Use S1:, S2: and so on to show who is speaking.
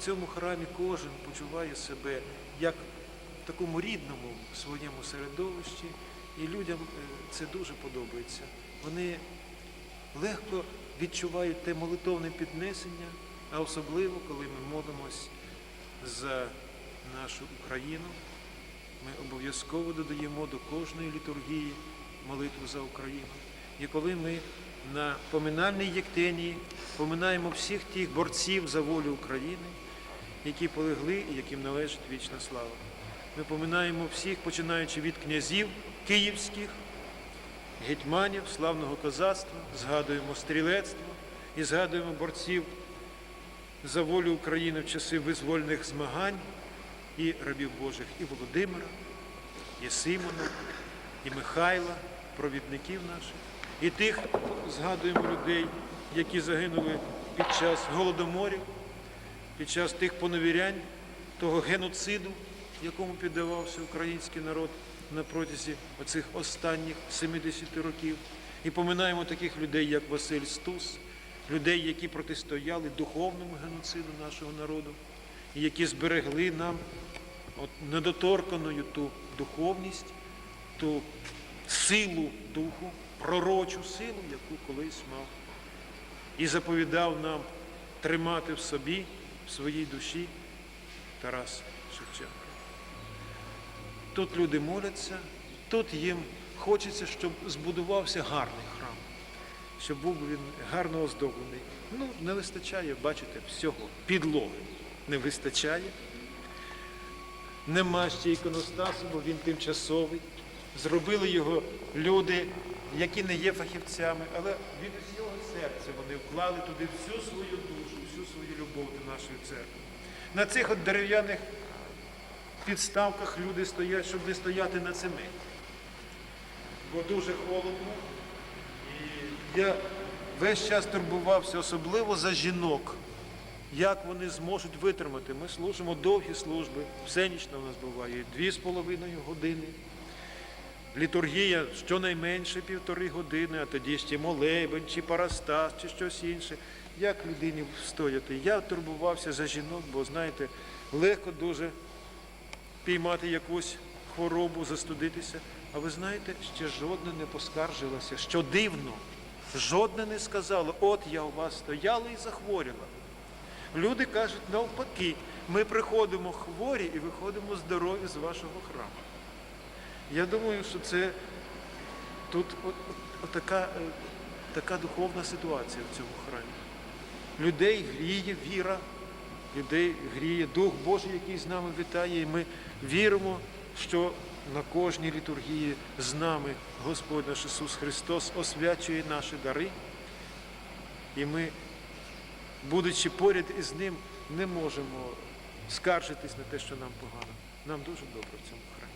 S1: цьому храмі кожен почуває себе як в такому рідному своєму середовищі, і людям е, це дуже подобається. Вони легко відчувають те молитовне піднесення, а особливо, коли ми молимось за нашу Україну. Ми обов'язково додаємо до кожної літургії молитву за Україну. І коли ми на поминальній єктенії поминаємо всіх тих борців за волю України, які полегли і яким належить вічна слава. Ми поминаємо всіх, починаючи від князів київських, гетьманів, славного козацтва, згадуємо стрілецтво і згадуємо борців за волю України в часи визвольних змагань і рабів Божих, і Володимира, і Симона, і Михайла, провідників наших, і тих згадуємо людей, які загинули під час голодоморів, під час тих поневірянь, того геноциду, якому піддавався український народ на протязі оцих останніх 70 років. І поминаємо таких людей, як Василь Стус, людей, які протистояли духовному геноциду нашого народу, і які зберегли нам от недоторканою ту духовність, ту силу духу, пророчу силу, яку колись мав, і заповідав нам тримати в собі, своїй душі Тарас Шевченко. Тут люди моляться, тут їм хочеться, щоб збудувався гарний храм, щоб був він гарно оздоблений. Ну, не вистачає, бачите, всього. Підлоги не вистачає. Нема ще іконостасу, бо він тимчасовий. Зробили його люди, які не є фахівцями, але від усього серця вони вклали туди всю свою душу, всю свою любов до нашої церкви. На цих от дерев'яних підставках люди стоять, щоб не стояти на цемені. Бо дуже холодно. І я весь час турбувався, особливо за жінок. Як вони зможуть витримати? Ми служимо довгі служби, все всенічно у нас буває дві з половиною години. Літургія щонайменше півтори години, а тоді ще молебень, чи парастас, чи щось інше. Як людині встояти? Я турбувався за жінок, бо знаєте, легко дуже піймати якусь хворобу, застудитися. А ви знаєте, ще жодна не поскаржилася, що дивно, жодна не сказала, от я у вас стояла і захворіла. Люди кажуть, навпаки, ми приходимо хворі і виходимо здорові з вашого храму. Я думаю, що це тут така, е, така духовна ситуація в цьому храмі. Людей гріє віра, людей гріє Дух Божий, який з нами вітає, і ми віримо, що на кожній літургії з нами Господь наш Ісус Христос освячує наші дари, і ми, будучи поряд із Ним, не можемо скаржитись на те, що нам погано. Нам дуже добре в цьому храмі.